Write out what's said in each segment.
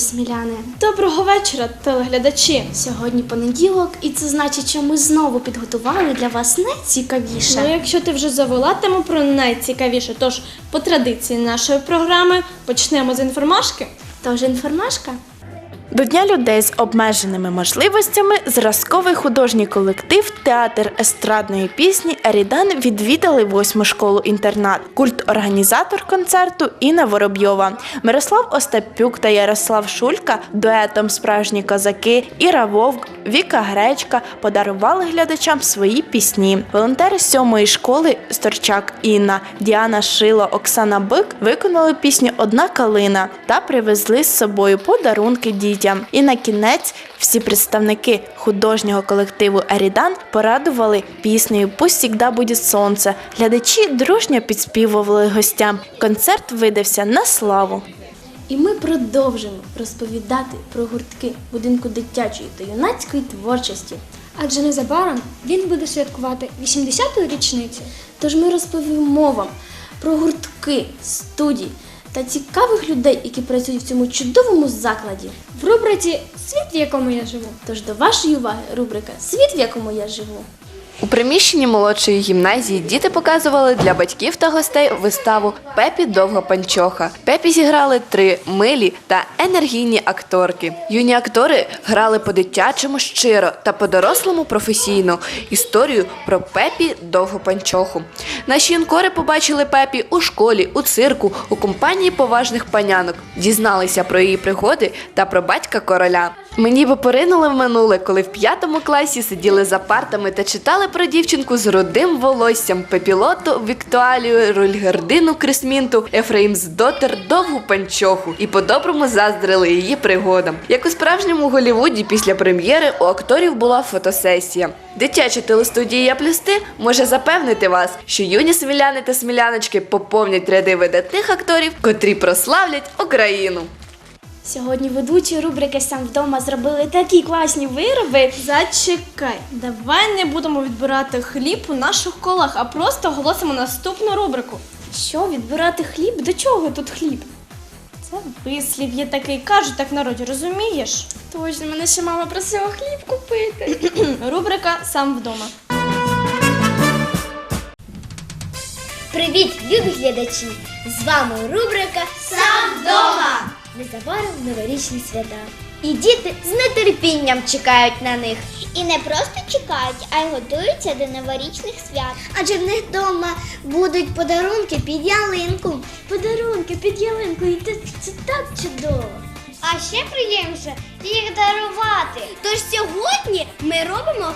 Сміляни! Доброго вечора, телеглядачі! Сьогодні понеділок, і це значить, що ми знову підготували для вас найцікавіше. Ну, якщо ти вже завела тему про найцікавіше, тож по традиції нашої програми почнемо з інформашки. Тож інформашка. До Дня людей з обмеженими можливостями зразковий художній колектив Театр естрадної пісні Ерідан відвідали восьму школу-інтернат. Культ-організатор концерту Інна Воробйова, Мирослав Остапюк та Ярослав Шулька дуетом Справжні козаки, Іра Вовк, Віка Гречка подарували глядачам свої пісні. Волонтери сьомої школи Сторчак Інна, Діана Шило, Оксана Бик виконали пісню Одна калина та привезли з собою подарунки дітям. І на кінець всі представники художнього колективу Ерідан порадували піснею «Пусть всегда буде сонце. Глядачі дружньо підспівували гостям. Концерт видався на славу. І ми продовжимо розповідати про гуртки будинку дитячої та юнацької творчості. Адже незабаром він буде святкувати 80-ту річницю. Тож ми розповімо вам про гуртки, студії та цікавих людей, які працюють в цьому чудовому закладі. В рубриці Світ, в якому я живу. Тож до вашої уваги рубрика Світ, в якому я живу. У приміщенні молодшої гімназії діти показували для батьків та гостей виставу Пепі Довга панчоха. Пепі зіграли три милі та енергійні акторки. Юні актори грали по-дитячому щиро та по-дорослому професійно історію про Пепі Довгу панчоху. Наші юнкори побачили Пепі у школі, у цирку, у компанії поважних панянок, дізналися про її пригоди та про батька короля. Ми ніби поринули в минуле, коли в п'ятому класі сиділи за партами та читали про дівчинку з рудим волоссям, пепілоту Віктуалію, Рульгердину Крисмінту, Ефраїм Дотер довгу панчоху і по-доброму заздрили її пригодам. Як у справжньому Голівуді після прем'єри у акторів була фотосесія. Дитяча телестудія Плюсти може запевнити вас, що юні сміляни та сміляночки поповнять ряди видатних акторів, котрі прославлять Україну. Сьогодні ведучі рубрики сам вдома зробили такі класні вироби. Зачекай, давай не будемо відбирати хліб у наших колах, а просто оголосимо наступну рубрику. Що відбирати хліб? До чого тут хліб? Це вислів є такий, кажуть так в народі, розумієш? Точно, мене ще мама просила хліб купити. Рубрика Сам вдома. Привіт, любі глядачі! З вами рубрика Сам вдома! Незабаром новорічні свята. І діти з нетерпінням чекають на них. І не просто чекають, а й готуються до новорічних свят. Адже в них вдома будуть подарунки під ялинку. Подарунки під ялинку, і це, це так чудово. А ще приємніше їх дарувати. Тож сьогодні ми робимо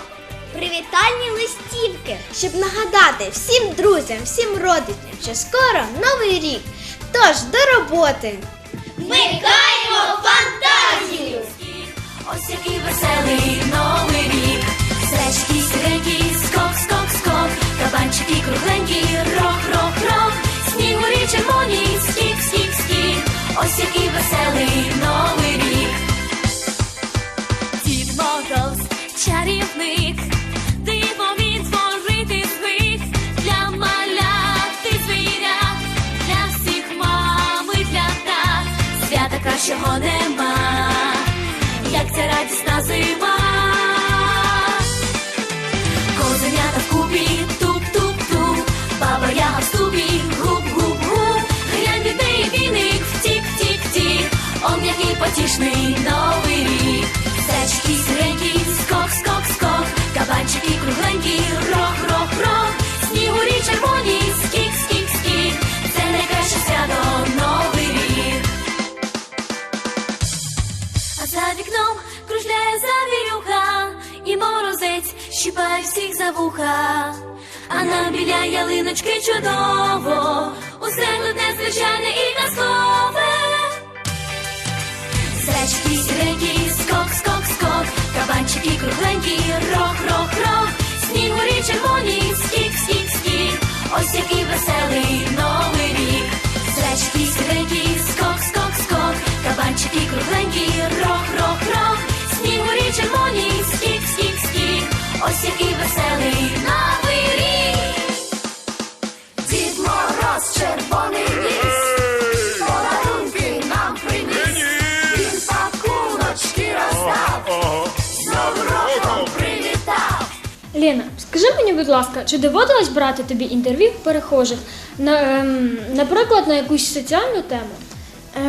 привітальні листівки. Щоб нагадати всім друзям, всім родичам, що скоро новий рік. Тож до роботи! Вмикаємо фантазію! Ось який веселий новий рік. Сечки сіренькі, скок, скок, скок, кабанчики кругленькі, рох, рох, рох, снігурі червоні, скік, скік, скік. Ось який веселий новий рік. Дід Мороз, чарівник, кращого нема. Як ця радісна зима. Козенята вкупі, туп-туп-туп, баба яга в ступі, гуп-гуп-гуп, глянь дітей віник, втік, втік, втік, он який потішний новий рік. Сечки сиренькі, скок, скок, скок, кабанчики кругленькі, рох, вуха. а нам біля ялиночки чудово, усе тут звичайне і казкове. Зречки, сіренькі, скок, скок, скок, кабанчики кругленькі, рох, рох, рох, Ліна, скажи мені, будь ласка, чи доводилось брати тобі інтерв'ю перехожих, на, ем, наприклад, на якусь соціальну тему?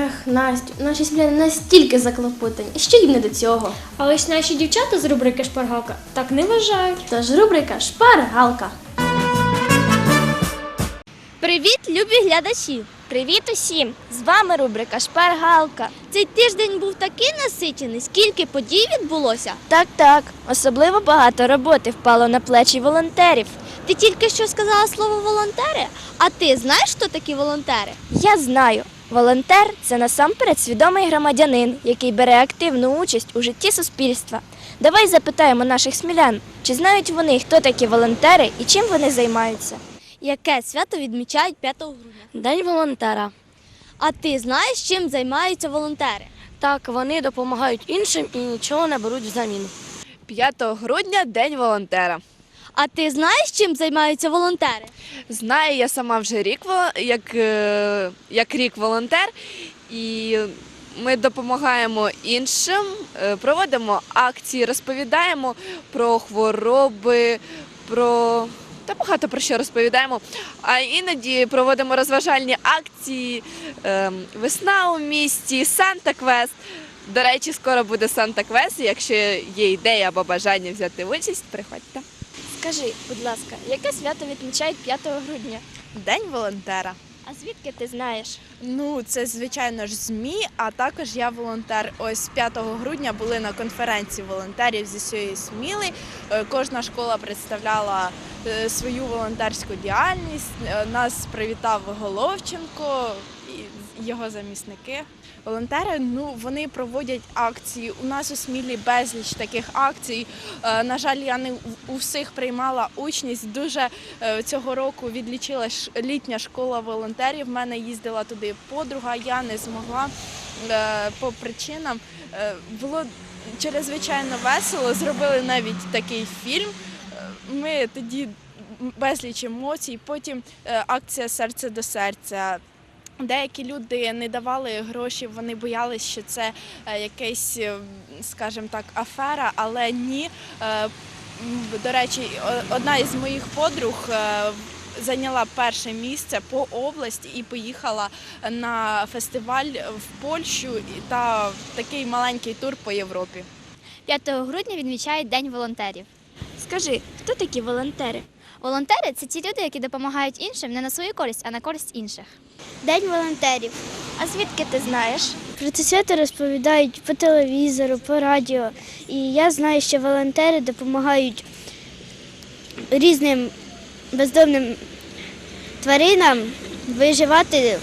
Ех, Настю, наші сміляни настільки заклопотані, що їм не до цього. А ось наші дівчата з рубрики Шпаргалка так не вважають. Тож рубрика Шпаргалка. Привіт, любі глядачі! Привіт усім! З вами рубрика Шпаргалка. Цей тиждень був такий насичений, скільки подій відбулося. Так, так. Особливо багато роботи впало на плечі волонтерів. Ти тільки що сказала слово волонтери? А ти знаєш, хто такі волонтери? Я знаю. Волонтер це насамперед свідомий громадянин, який бере активну участь у житті суспільства. Давай запитаємо наших смілян, чи знають вони, хто такі волонтери і чим вони займаються. Яке свято відмічають 5 грудня? День волонтера. А ти знаєш, чим займаються волонтери? Так, вони допомагають іншим і нічого не беруть взамін. 5 грудня День волонтера. А ти знаєш, чим займаються волонтери? Знаю, я сама вже рік як, е, як рік волонтер, і ми допомагаємо іншим, е, проводимо акції, розповідаємо про хвороби, про та багато про що розповідаємо. А іноді проводимо розважальні акції, е, весна у місті, Санта-Квест. До речі, скоро буде Санта-Квест. Якщо є ідея або бажання взяти участь, приходьте. Скажи, будь ласка, яке свято відмічають 5 грудня? День волонтера. А звідки ти знаєш? Ну, це звичайно ж ЗМІ, а також я волонтер. Ось 5 грудня були на конференції волонтерів зі всієї Сміли. Е, Кожна школа представляла е, свою волонтерську діяльність. Е, Нас привітав Головченко і його замісники. Волонтери ну вони проводять акції. У нас у Смілі безліч таких акцій. Е, На жаль, я не у- всіх приймала участь. Дуже е, цього року відлічилась літня школа волонтерів. В мене їздила туди подруга. Я не змогла е, по причинам. Було чрезвичайно весело. Зробили навіть такий фільм. Ми тоді безліч емоцій. Потім акція серце до серця. Деякі люди не давали гроші, вони боялися, що це е, якась, е, скажімо так, афера, але ні. Е, До речі, одна із моїх подруг зайняла перше місце по області і поїхала на фестиваль в Польщу та такий маленький тур по Європі. 5 грудня відмічають День волонтерів. Скажи, хто такі волонтери? Волонтери це ті люди, які допомагають іншим не на свою користь, а на користь інших. День волонтерів. А звідки ти знаєш? Про це свято розповідають по телевізору, по радіо. І я знаю, що волонтери допомагають різним бездомним тваринам виживати,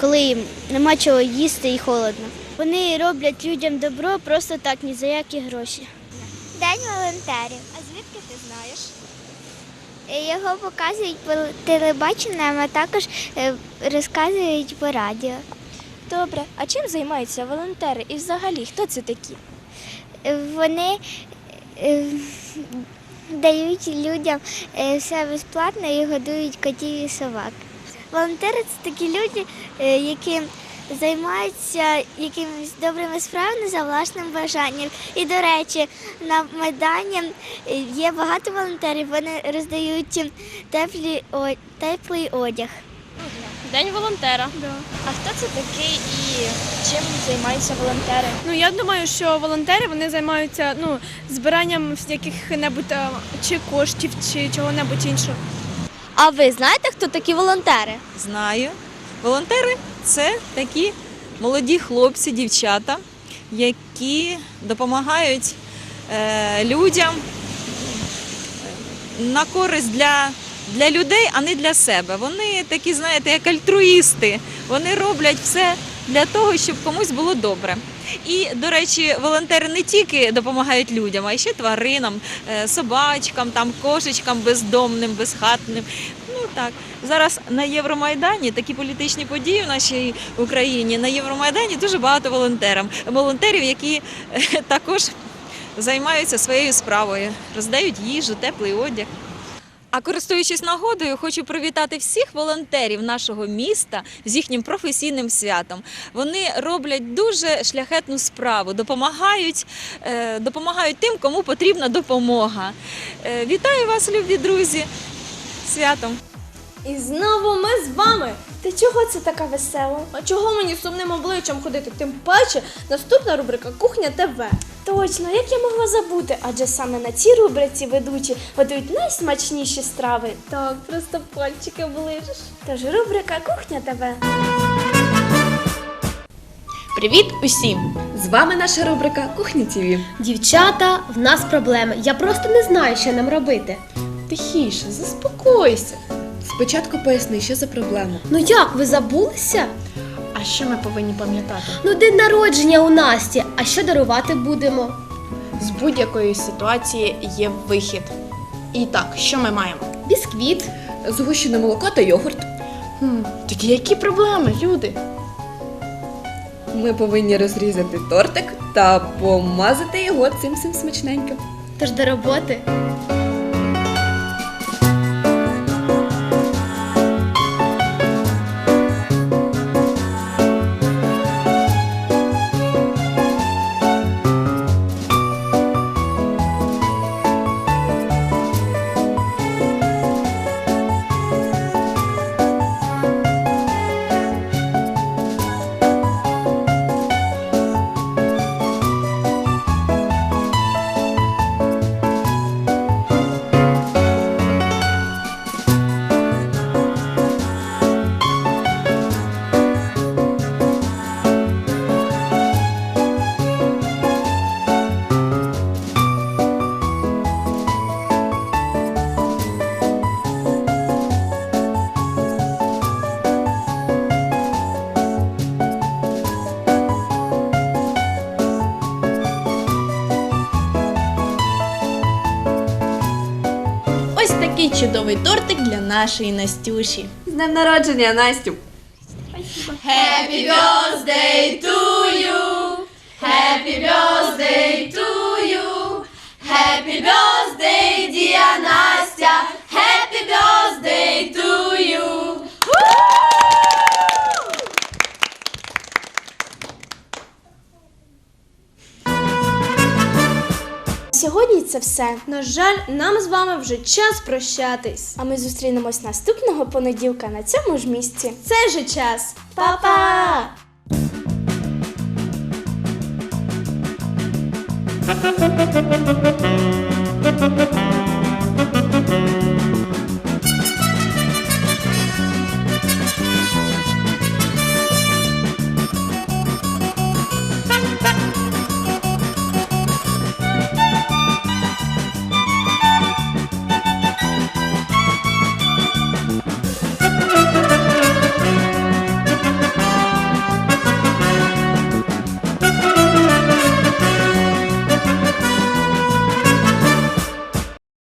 коли їм нема чого їсти і холодно. Вони роблять людям добро просто так, ні за які гроші. День волонтерів. А звідки ти знаєш? Е, Його показують по телебаченням, а також е, розказують по радіо. Добре, а чим займаються волонтери? І взагалі, хто це такі? Е, Вони е, дають людям е, все безплатно і годують котів і собак. Волонтери це такі люди, е, які займаються якимись добрими справами за власним бажанням. І, до речі, на Майдані е, є багато волонтерів, вони роздають теплі, о- теплий одяг. День волонтера. А хто це такий і чим займаються волонтери? Ну я думаю, що волонтери вони займаються ну збиранням яких-небудь чи коштів, чи чого-небудь іншого. А ви знаєте, хто такі волонтери? Знаю. Волонтери це такі молоді хлопці, дівчата, які допомагають е, людям на користь для для людей, а не для себе. Вони такі, знаєте, як альтруїсти. Вони роблять все для того, щоб комусь було добре. І, до речі, волонтери не тільки допомагають людям, а й ще тваринам, е, собачкам, там, кошечкам бездомним, безхатним. Так, зараз на Євромайдані такі політичні події в нашій Україні. На Євромайдані дуже багато волонтерів, волонтерів, які е, також займаються своєю справою, роздають їжу, теплий одяг. А користуючись нагодою, хочу привітати всіх волонтерів нашого міста з їхнім професійним святом. Вони роблять дуже шляхетну справу, допомагають, е, допомагають тим, кому потрібна допомога. Е, Вітаю вас, любі друзі, святом! І знову ми з вами. Ти чого це така весела? А чого мені сумним обличчям ходити? Тим паче наступна рубрика Кухня ТВ. Точно, як я могла забути, адже саме на цій рубриці ведучі готують найсмачніші страви. Так, просто пальчики оближеш. Тож рубрика Кухня ТВ. Привіт усім! З вами наша рубрика Кухня ТВ. Дівчата, в нас проблеми. Я просто не знаю, що нам робити. Тихіше, заспокойся. Спочатку поясни, що за проблема. Ну як, ви забулися? А що ми повинні пам'ятати? Ну, день народження у Насті. А що дарувати будемо? З будь-якої ситуації є вихід. І так, що ми маємо? Бісквіт. Згущене молоко та йогурт. Хм, такі які проблеми, люди? Ми повинні розрізати тортик та помазати його цим всім смачненьким. Тож до роботи. Такий чудовий тортик для нашої Настюші. З днем народження, Настю! Сьогодні це все. На жаль, нам з вами вже час прощатись. А ми зустрінемось наступного понеділка на цьому ж місці. Це же час. Па-па! Па-па!